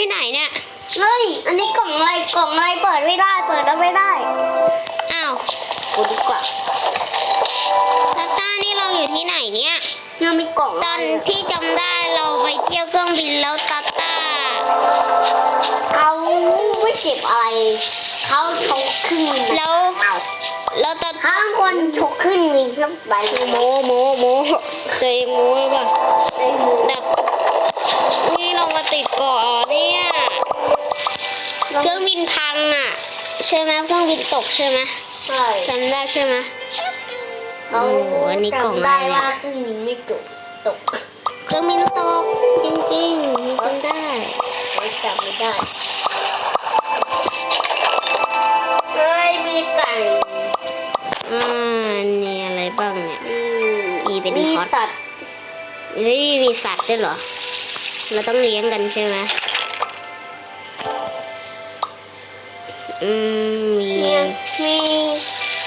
ที่ไหนเนี่ย เฮ้ย อันนี้กล่องอะไร กล่องอะไรเปิดไม่ได้ เปิดแล้วไม่ได้ อ้าวกูดีกว่าตาต้านี่เราอยู่ที่ไหนเนี่ยยังมีกล่องตอนที่จำได้เราไปเที่ยวเครื่องบินแล้วตาต้าเขาไม่เจ็บอะไร เขาชกขึ้นแล้วเอาแล้วตาถ้าคนชกขึ้นนี่ครับไปโมโมโมตัวเองโมหรือเปล่าไอ้หมูแบ บนี่เรามาติดเกาะเนี่ยเครื่องบินพังอะ ใช่ไหมเครื่องบินตกใช่ไหมใช่จำได้ใช่ไหมเขาโอ้โหอันนี้กล่องอะไรจำได้เนี่ยว่าขึ้นนี้ไม่จบตกเครื่องบินตกจริงๆจำได้เขาจำไม่ได้เฮ้ยมีไก่อ่านี่อะไรบ้างเนี่ยมีเป็นมีฮอตสัตว์เฮ้ยมีสัตว์ด้วยเหรอ เราต้องเลี้ยงกันใช่ไหมอืมมีเนี่ยมี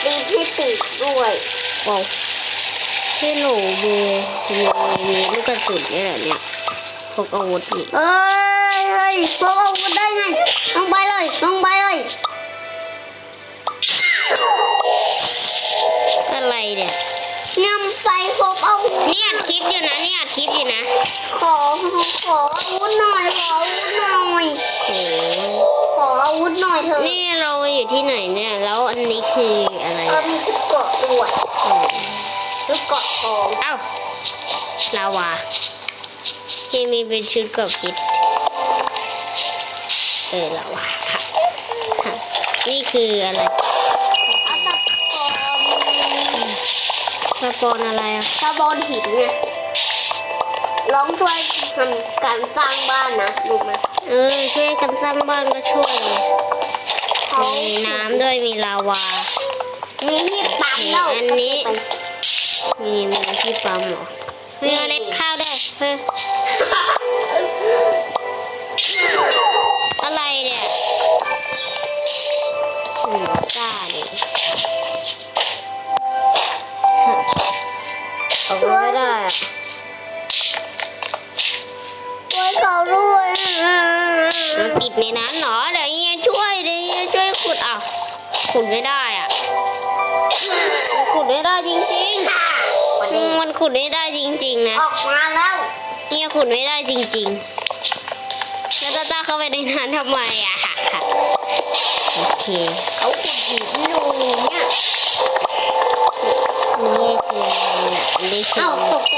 ดีที่ปีกด้วยว้าวเฮลโลโบมีมีลูกกระสุนด้วยเหรอเนี่ยพกอาวุธนี่เฮ้ยเฮ้ยพวกอาวุธได้ไงลงไปเลยลงไปเลยอะไรเนี่ยเนี่ยไปพบอาวุธนี่อัดคลิปอยู่นะนี่อัดคลิปอยู่นะ ขอขออาวุธหน่อย ขออาวุธหน่อย โอ้ขออาวุธหน่อยเถอะนี่เราอยู่ที่ไหนเนี่ย แล้วอันนี้คืออะไรเราอะมีชุดเกราะด้วยอืมชุดเกราะทองเอ้าลาวาที่มีเป็นชุดกับพิษเออลาวานี่คืออะไรอัตตปอมสปอนอะไรอะตะบอนหินเนี่ยลองช่วย ทำการสร้างบ้านนะรู้ไหมเออช่วยกันสร้างบ้านก็ช่วย เขามีน้ำด้วยมีลาวา มีที่ปั๊มแล้วอันนี้ มีมีที่ปั๊มเหรอมีเมล็ดข้าวด้วยเฮ้ย นะ ออกมาแล้วเฮียขุดไม่ได้จริงๆ แล้วตาตาเข้าไปในนั้นทำไมอะ โอเค เขาขุดหินอยู่เนี่ยนี่คืออะไรอะอันนี้คือ เอ้าตกใจ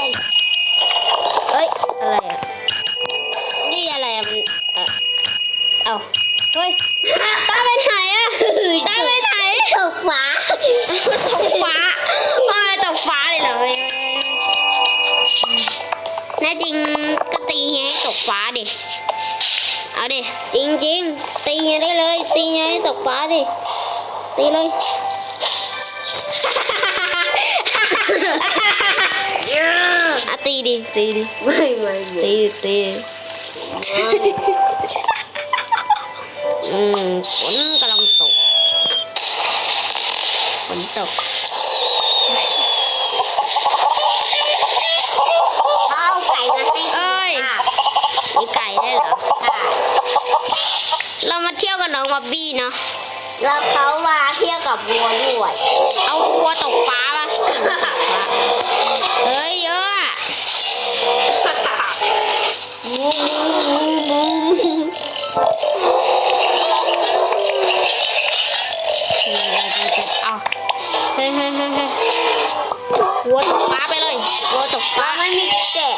จริงก็ตีเฮียให้ตกฟ้าดิ เอาดิ จริงจริงๆตีเฮียได้เลย ตีเฮียให้ตกฟ้าดิ ตีเลย อะตีดิ ตีดิ ไม่ไม่ไม่ตีตี อืมฝนกำลังตก ฝนตก เอาไก่มาให้ เอ้ย ค่ะ มีไก่ได้วยเหรอ ค่ะ เรามาเที่ยวกับน้ องบ๊อบบี้เนาะแล้วเขามาเที่ยวกับวัวด้วยเอาวัวตกฟ้าปะเฮ้ยเยอะอะเอาเฮ้ยเฮ้ยเฮ้ยเฮ้ยวัวตกฟ้าไปเลยวัวตกฟ้าเราไม่มีแกะ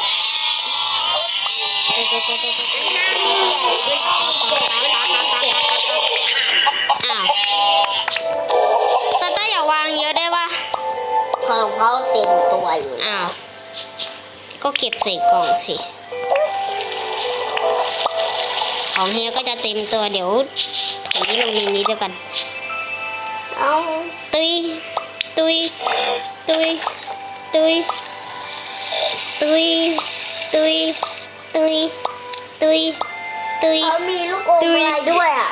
ต็มตัวอยู่อ้าว ก็เก็บใส่กล่องสิ ของเฮียก็จะเต็มตัวเดี๋ยวถุงนี้ลงในนี้ด้วยกัน เอาตุย ตุย ตุย ตุย ตุย ตุย ตุย ตุย ตุย เขามีลูกอมอะไรด้วยอะ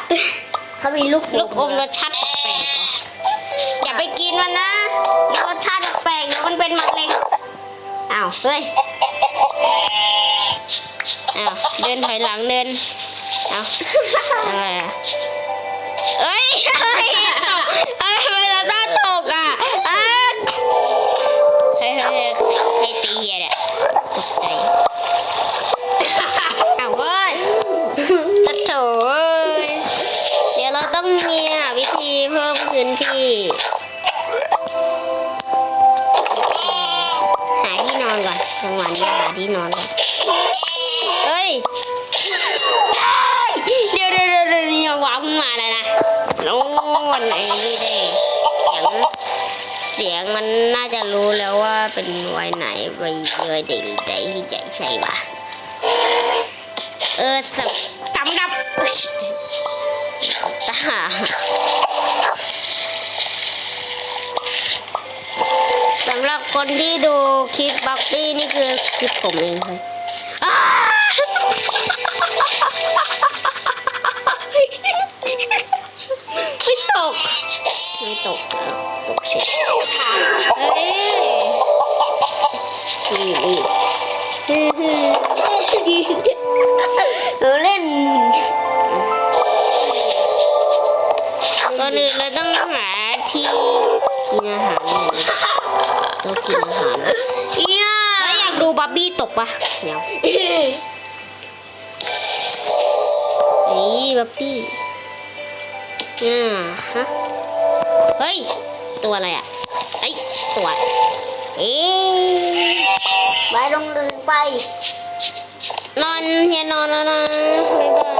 เขามีลูกลูกอมรสชาติแปลกๆเหรออย่าไปกินมันนะมีรสชาติแปลกๆ เดี๋ยวมันเป็นมะเร็งอ้าวเฮ้ยอ้าวเดินถอยหลังเดินอ้าวอะไรอะเฮ้ย จังหวะนี้หาที่นอนเฮ้ยเอ้ย เดี๋ยวเดี๋ยวเดี๋ยวเดี๋ยวอย่าวางขึ้นมาเลยนะโน่นไอ้นี่เด้เสียงเสียงมันน่าจะรู้แล้วว่าเป็นวัยไหนไปเลยเด็กใหญ่ใหญ่ใช่ปะเออสับกำดับตาำหรับคนที่ดูคลิปบักตี้นี่คือคลิปผมเองเลยอ้าไม่ตก ไม่ตกแล้วตกเฉยเฮ้ยนี่นี่ฮึ่มฮึ่มเราเล่นก่อนอื่นเราต้องหาที่กินอาหารเลย ต้องกินอาหารเนี่ยแล้วอยากดูบับบี้ตกปะเดี๋ยวเฮ้ยบับบี้อ่าฮะเฮ้ย ตัวอะไรอะเอ้ยตัวเอ๊ะไปลงลืนไป นอนเฮียนอนแล้วนะบ๊ายบาย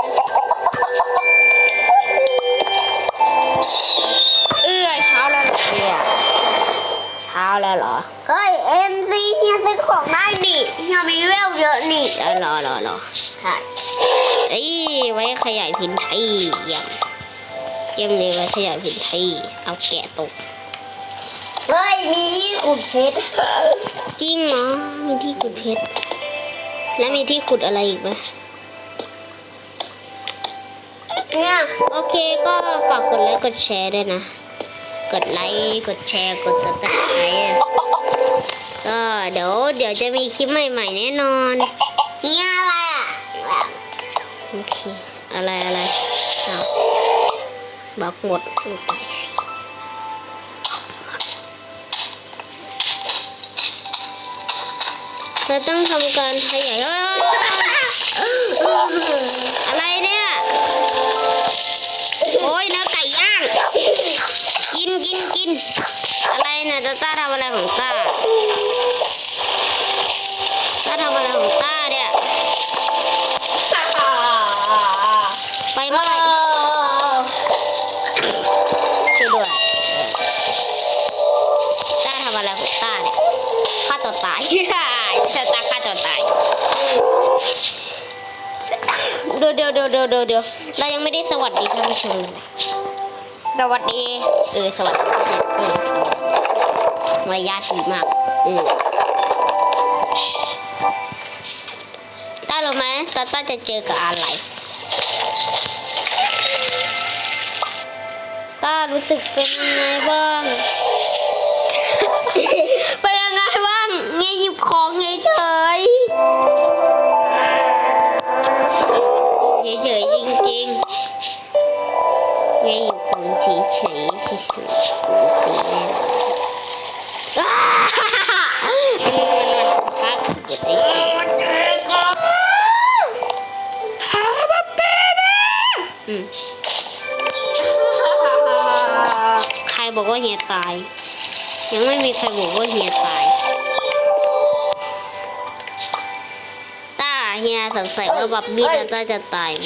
ช้าแล้วเหรอ เฮ้ยเอ็มซีเฮียซื้อของได้ดิเฮียมีเวลเยอะนี่แล้วรอรอรอใช่เอ้ยไว้ขยายพื้นที่เยี่ยมเยี่ยมเลยไว้ขยายพื้นที่เอาแกะตกเฮ้ยมีที่ขุดเพชรจริงเหรอมีที่ขุดเพชรแล้วมีที่ขุดอะไรอีกไหมเนี่ยโอเคก็ฝากกดไลค์กดแชร์ด้วยนะ กดไลค์ กดแชร์ กดซับสไครต์ก็เดี๋ยวเดี๋ยวจะมีคลิปใหม่ ๆ แน่นอนเนี่ยอะไรอะโอเคอะไรอะไรเอาบอกหมดไม่ตายสิเราต้องทำการขยายเฮ้ยอะไรเนี่ย โอ้ยเนื้อ นะจะต้าทำอะไรของต้าต้าทำอะไรของต้าเนี่ยไฟไหม้ช่วยด้วยต้าทำอะไรของต้าเนี่ยฆ่าตัวตายจะตาฆ่าตัวตายเดี๋ยวเดี๋ยวเดี๋ยวเดี๋ยวเดี๋ยวเดี๋ยวเรายังไม่ได้สวัสดีท่านผู้ชมเลยสวัสดี เออ สวัสดีเออ มารยาทดีมากออต้ารู้ไหมตาต้าจะเจอกับอะไรต้ารู้สึกเป็นยังไงบ้าง เป็นยังไงบ้างเงยหยิบของเงยเฉย ว่าเฮียตาย ยังไม่มีใครบอกว่าเฮียตายต้าเฮียสงสัยว่าบับบี้จะต้าจะตายไหม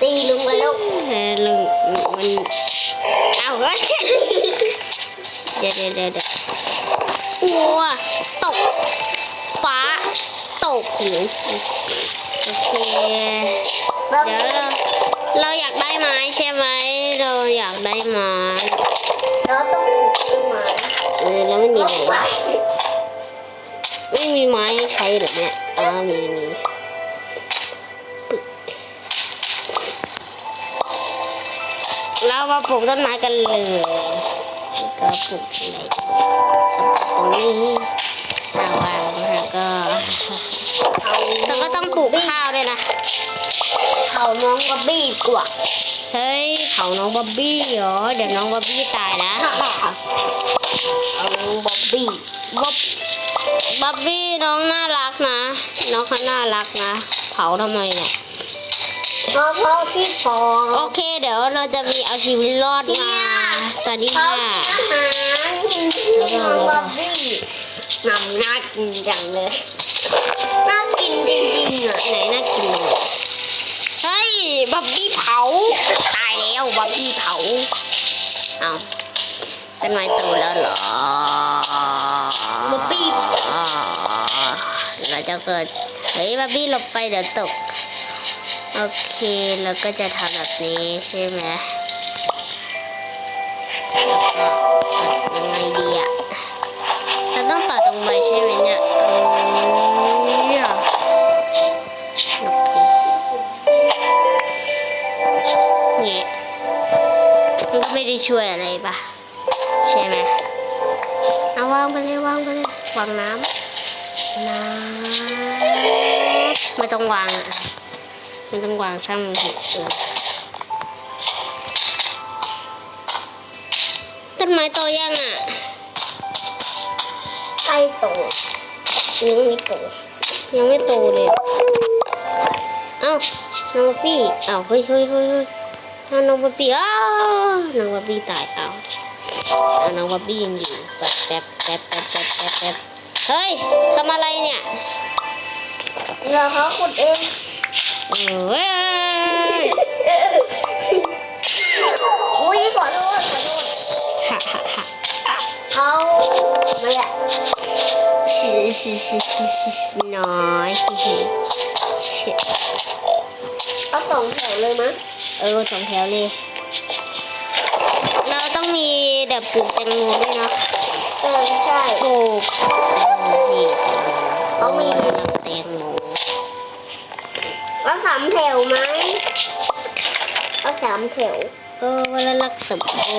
ตีลุงกันลูกเออลุงมันเอาเฮ้ยเดี๋ยวเดี๋ยวเดี๋ยวเดี๋ยววัวตก ฟ้า ตกหิวโอเคแบบเดี๋ยวเราเราอยากได้ไม้ใช่ไหมเราอยาก ได้ไม้เราต้องปลูกต้นไม้เออแล้วไมันอยู่ไหนวะไม่มีไม้ให้ใช้หรอเนี่ยอ๋อมีมีเรามาปลูกต้นไม้กันเลยก็ปลูกที่ไหนตรงนี้สว่างนะคะก็เผาแล้วก็ต้องปลูกข้าวด้วยนะเผาน้องบ๊อบบี้ดีกว่า เฮ้ยเผาน้องบ๊อบบี้เหรอเดี๋ยวน้องบ๊อบบี้ตายนะเอาน้องบ๊อบบี้บ๊อบบ๊อบบี้น้องน่ารักนะน้องเขาน่ารักนะ เผาทำไมเนี่ยเพราะเพราะที่พอโอเค เดี๋ยวเราจะมีเอาชีวิตรอดมาตอนที่เขาห้ากินอาหารน้องบ๊อบบี้นำน่ากินจังเลยน่ากินจริงๆอะไหนน่ากินเลยเฮ้ย บ๊อบบี้เผา ตายแล้วบ๊อบบี้เผา เอาต้นไม้โตแล้วเหรอบ๊อบบี้เราจะเกิด เฮ้ยบ๊อบบี้หลบไปเดี๋ยวตก โอเคเราก็จะทำแบบนี้ใช่ไหมแล้วก็ ช่วยอะไรปะใช่ไหมเอาวางไปเลยวางไปเลยวางน้ำน้ำไม่ต้องวางอะไม่ต้องวางช่างมันเถอะเอต้นไม้โตยังอะใกล้โตยังไม่โตยังไม่โตเลยเอ้าน้องบ๊อบบี้เอ้าเฮ้ยเฮ้ยเฮ้ย น้องบับบี้อ้าน้องบับบี้ตายเอาน้องบับบี้ยังอยู่แป๊บแป๊บแป๊บแป๊บแป๊บแป๊บเฮ้ยทำอะไรเนี่ยเราเขาขุดเองเอ้ยอุ้ยขอโทษขอฮ่าเขาไม่อะสิสิสิสิสิสิน้อยสิสิเอาสองแถวเลยมั้ย เออสองแถวเลย เราต้องมีแบบปลูกแตงโมด้วยเนาะเออใช่ปลูกแตงโมพี่เขามีแตงโมเอาสามแถวไหมเอาสามแถวเออวันละลักสมโอ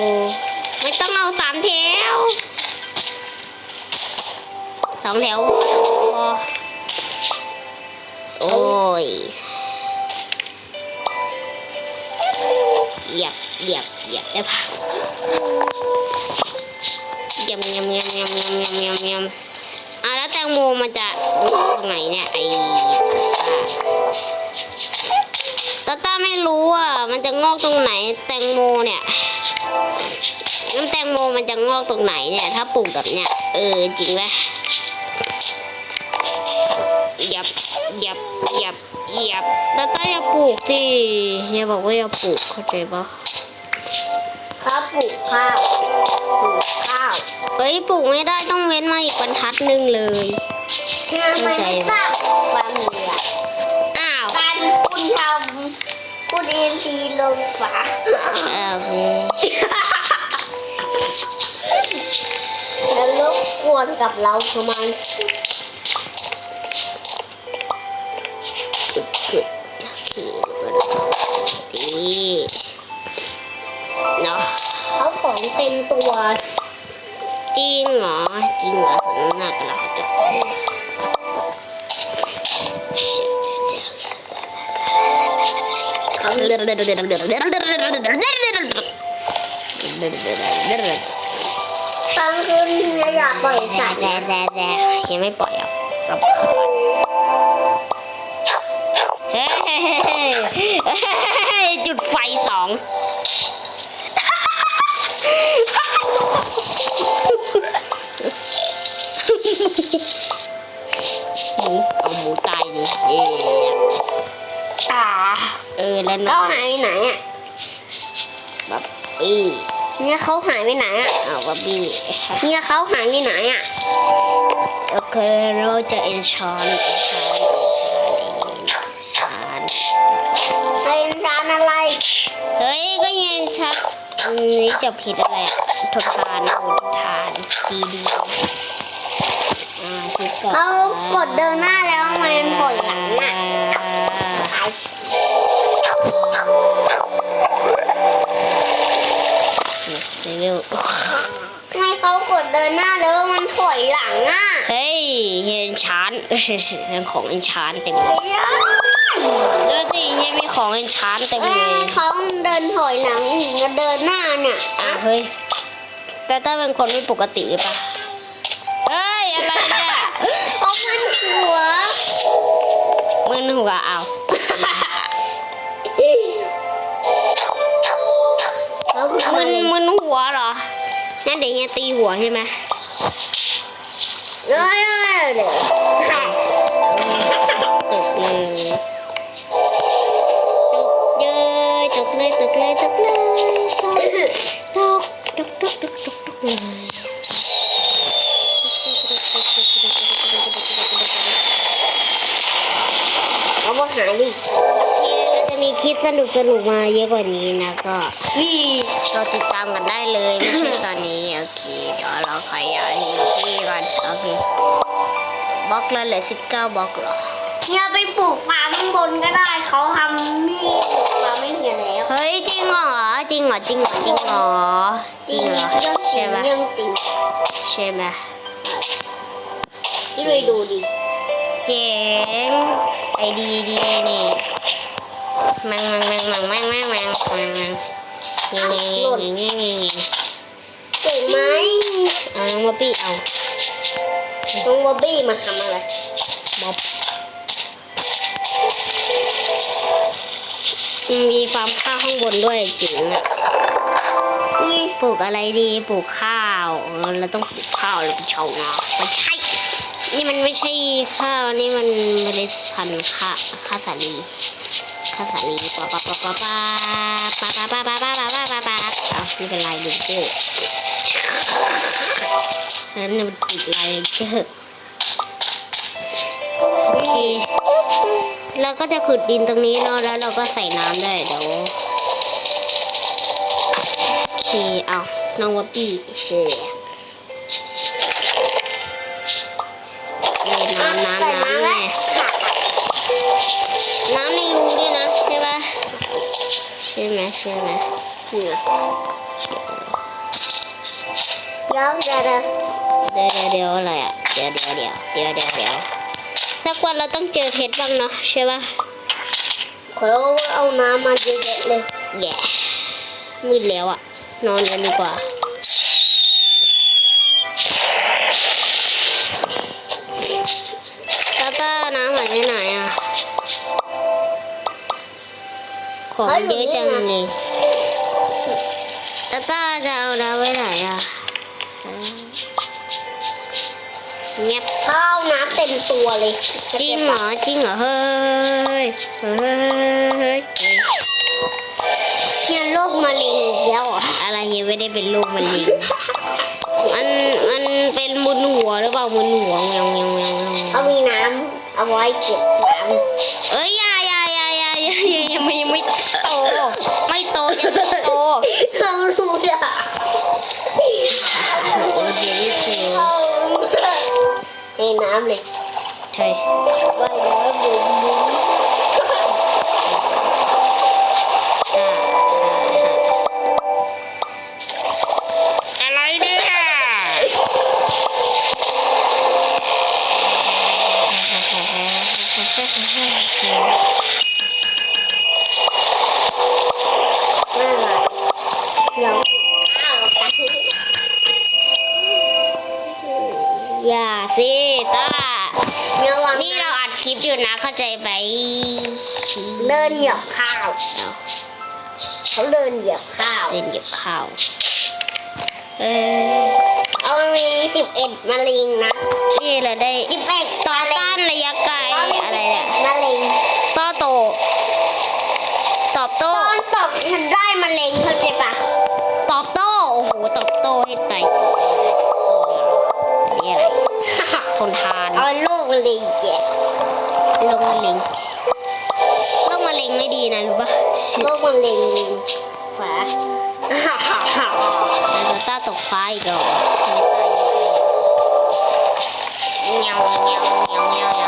ไม่ต้องเอาสามแถวสองแถวพอโอ้ย เหยียบเหยียบเหยียบได้ปะยำยำยำยำยำยำยำยำอะแล้วแตงโมมันจะอกตรงไหนเนี่ยไอ้ตาตาไม่รู้อะมันจะงอกตรงไหนแตงโมเนี่ยน้ำแตงโมมันจะงอกตรงไหนเนี่ย ถ้าปลูกแบบเนี้ยเออจริงไหมหยับหยับหยับหยับตาตา ปลูกสิอย่าบอกว่าอย่าปลูกเข้าใจปะเขาปลูกข้าวปลูกข้าวเอ้ยปลูกไม่ได้ต้องเว้นมาอีกบรรทัดหนึ่งเลยทำไมไม่สร้างความเหนื่อยอ้าวการคุณทำคุณเอ็นทีลงฝาเออแล้วรบกวนกับเราทำไม ดีเนาะเขาของเต็มตัวจริงเหรอจริงเหรอสนหน้ากันเราจะเขาตอนคืนเนี่ยอย่าปล่อยสัตว์แร่นะแร่แร่ยังไม่ปล่อยอะรับเฮ้ยเฮ้ยเฮ้ยเฮ้ยจุดไฟสองหมูเอาหมูตายดิเอ๊ะตาเออแล้วเขาน้องหายไปไหนอะบับบี้เนี่ยเขาหายไปไหนอะเอาบับบี้เนี่ยเขาหายไปไหนอะ โอเคเราจะเอนชอนเอนชอน เป็นจานอะไร เฮ้ยก็เย็นชักอันนี้จะผิดอะไรอะทนทานทนทานดีดีอ่าคิดก่อนเขากดเดินหน้าแล้วทำไมมันผลหลังอะตายเลเวลทำไมเขากดเดินหน้าแล้วมันถอยหลังอะ เฮ้ยเห็นชานเออเรื่องของเอ็นชานเต็มเลยไม่ได้ดูสิเฮียมีของเอ็นชานเต็มเอ้เลยยเขาเดินถอยหลังจะเดินหน้าเนี่ยอะเฮ้ยแต่ถ้าเป็นคนไม่ปกติหรือเปล่าเฮ้ยอะไรเนี่ยเอามันหัวมึนหัวเอาแล้วมึนมึนหัวเหรองั้นเดี๋ยวเฮียตีหัวใช่ไหมเอ้ยเอ้ยเดี๋ยวค่ะตกเลย ลิปสนุกสนุกมาเยอะกว่านี้นะก็นี่เราติดตามกันได้เลยไม่ใช่ตอนนี้โอเคเดี๋ยวเราขยายที่ก่อนโอเคบล็อกละเหลือสิบเก้าบล็อกเหรอเนี่ยไปปลูกฟาร์มข้างบนก็ได้เขาทำนี่ปลูกฟาร์มไม่เหียแล้วเฮ้ยจริงเหรอจริงเหรอจริงเหรอจริงเหรอจริงเหรอเรื่องจริใช่งไหมเรื่องจริงใช่ไหมที่ไปดูดิเจ๋งไอดีดีนี่ แมงแมงแมงแมงแมงแมงแมงแมงแมงเงี้ยเงี้ยเงี้ยเงี้ยเงี้ยเงี้ยเก่งไหมเอาน้องมาปี้เอาน้องบอบบี้มาทำอะไรบ๊อบมีฟาร์มข้าวข้างบนด้วยเจ๋งอะปลูกอะไรดีปลูกข้าวเราต้องปลูกข้าวเราเป็นชาวนาไม่ใช่ นี่มันไม่ใช่ข้าวนี่มันเมล็ดพันธุ์ข้าข้าสาลี ข้าวสาลีปะปะปะปะปะปะปะปะปะปะปะปะปะปะเอาไม่เป็นไรดูโก้นั้นมันติดลายเจอโอเคเราก็จะขุดดินตรงนี้เนาะแล้วเราก็ใส่น้ำด้วยเดี๋ยวโอเคเอาน้องวับบี้เฮ้เช่ไหมใช่ไหมเนี่ยเดี๋ยวเดี๋ยวเดี๋ยวเดี๋ยวเดี๋ยวเดี๋ยวอะไรอะเดี๋ยวเดี๋ยวเดี๋ยวเดี๋ยวเดี๋ยวเดี๋ยวสักวันเราต้องเจอเพชรบ้างเนาะใช่ปะเขาเอาน้ำมาเยอะๆเลยแย่มืดแล้วอะ นอนกันดีกว่าตาต้าน้ำหายไปไหนอะ ของเยอะจังเลยตาต้าจะเอาน้ำไว้ไหนอะเงียบเขาเอาน้ำเต็มตัวเลย จริงเหรอจริงเหรอเฮ้ยเฮ้ยเฮ้ยเนี่ยโรคมะเร็งอีกแล้วเหรออะไรยังไม่ได้เป็นลูกมันลิงมันมันเป็นมุนหัวหรือเปล่ามุนหัวเงียวเงียวเงียวเงียวเขามีน้ำเอาไว้เก็บน้ำเอ้ย นน้ำเลย ใช่ว่ายน้ำบุ๋มบุ๋ เขาเดินเหยียบข้าวเล่นเก็บข้าว เออเอามีสิบเอ็ดมะเร็งนะนี่เราได้สิบเอ็ดต่อมะเร็ต้างนระยะไกลอะไรเนี่ยมะเร็งต้อโต ตอบโต้ตอนตกฉันได้มะเร็งเข้าใจปะตอบโต้โอ้โหตอบโต้ให้ตายนี่อะไรทนทานเอาโรคมะเร็งแกะโรคมะเร็งโรคมะเร็งไม่ดีนะรู้ปะ โรคมะเร็งฝาแล้วต้าตกฟ้าอีกแล้วเงาเงาเงาเงาเง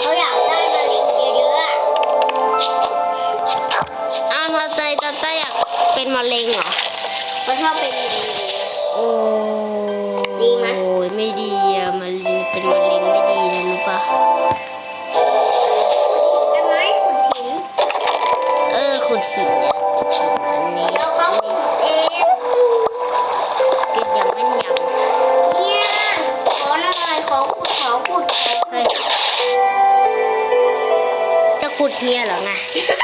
เขาอยากได้มะเร็งเยอะๆอะอ้าวพอใจตาต้าอยากเป็นมะเร็งเหรอเขาชอบเป็นมะเร็งโอ้ 听人啊。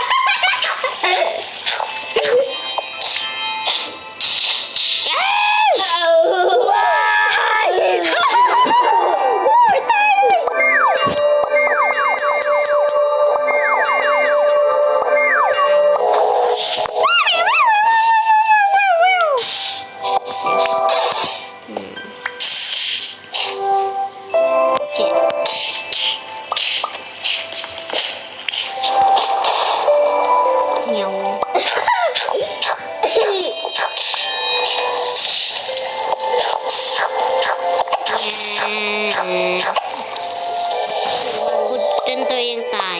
ตัวเองตาย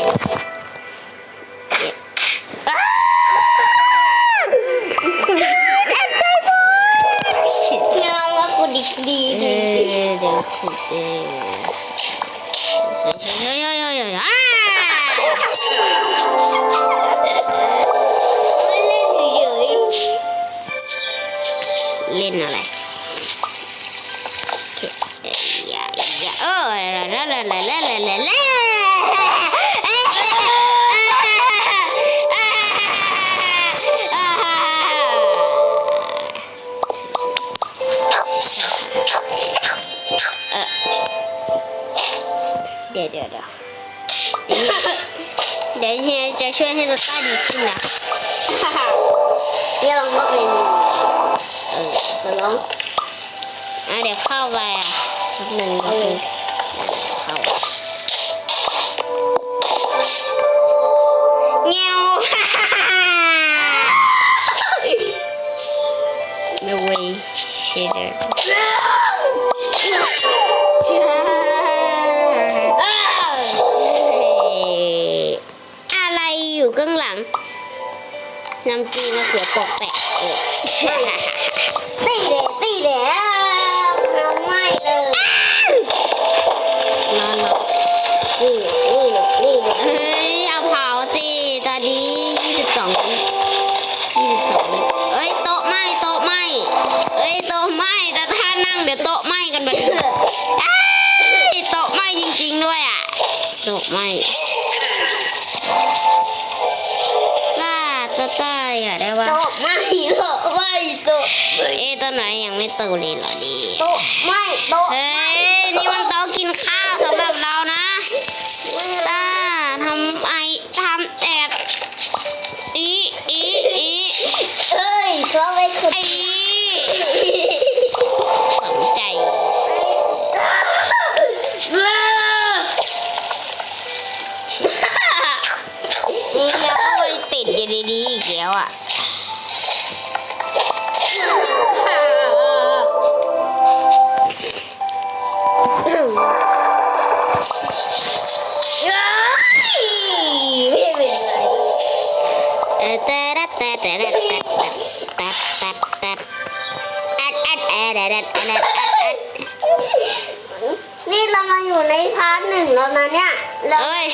ดีดีดีเดี๋ยวสุดเอง จะช่วยให้ตัวต้าดีขึ้นนะๆเนี่ยลองว่าเป็นเออจะลองอะเดี๋ยวเข้าไปอะแป๊บหนึ่งแป๊บหนึ่งเข้าเงี้ยว The way shader อะไร น้ำจีนมะเขือปอกแปะเออตีเดะตีเดะน้ำไหม้เลยนอนนอนนี่นี่นี่เฮ้ยเอาเผาสิตอนนี้ยี่สิบสองวิยี่สิบสองวิเอ้ยโต๊ะไหม้โต๊ะไหม้เอ้ยโต๊ะไหม้แต่ถ้านั่งเดี๋ยวโต๊ะไหม้กันหมดเลยอ้ายโต๊ะไหม้จริงๆด้วยอะโต๊ะไหม้ายอะได้ปะโต๊ะไหม้เหรอไหม้โต๊ะเอ้ยตัวไหนยังไม่โตเลยเหรอดีโต๊ะไหม้โต๊ะเฮ้ยนี่มันโต๊ะกินข้าวสำหรับเรานะต้าทำไอทำแอบอีอีอีเอ้ยเขาไปขุด อัดอัดอัดอัดอัดอัดนี่เรามาอยู่ในพาร์ทหนึ่งแล้วนะเนี่ยเราเอ้ย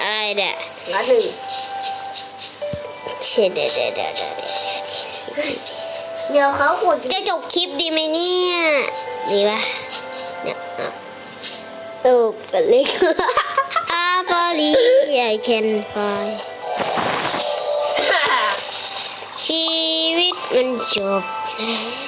อะไรเนี่ยพาร์ทหนึ่งเชดเดเดเดเดเดเดี๋ยวเขาขุดจะจบคลิปดีไหมเนี่ยดีปะเนี่ยอะเออกันเล็กอาบอลี I can fly ชีวิตมันจบแล้ว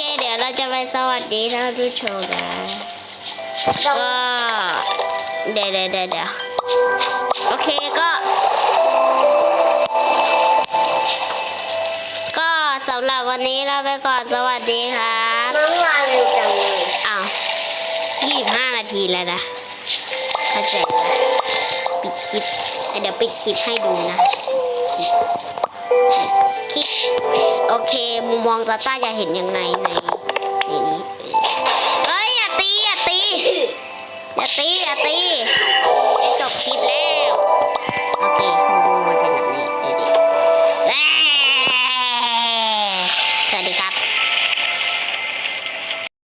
ยเราจะไปสวัสดีท่านผู้ชมนะเราก็เดี๋ยวเดี๋ยวเดี๋ยวเดี๋ยวโอเคก็ ก็สำหรับวันนี้เราไปก่อนสวัสดีครับน้องมาเร็วจังเลยอ้าวยี่สิบห้านาทีแล้วนะเข้าใจแล้วปิดคลิปเดี๋ยวปิดคลิปให้ดูนะคลิป โอเค มุมมองตาต้าจะเห็นยังไงในนี้เอ้ยอย่าตีอย่าตีอย่าตีอย่าตี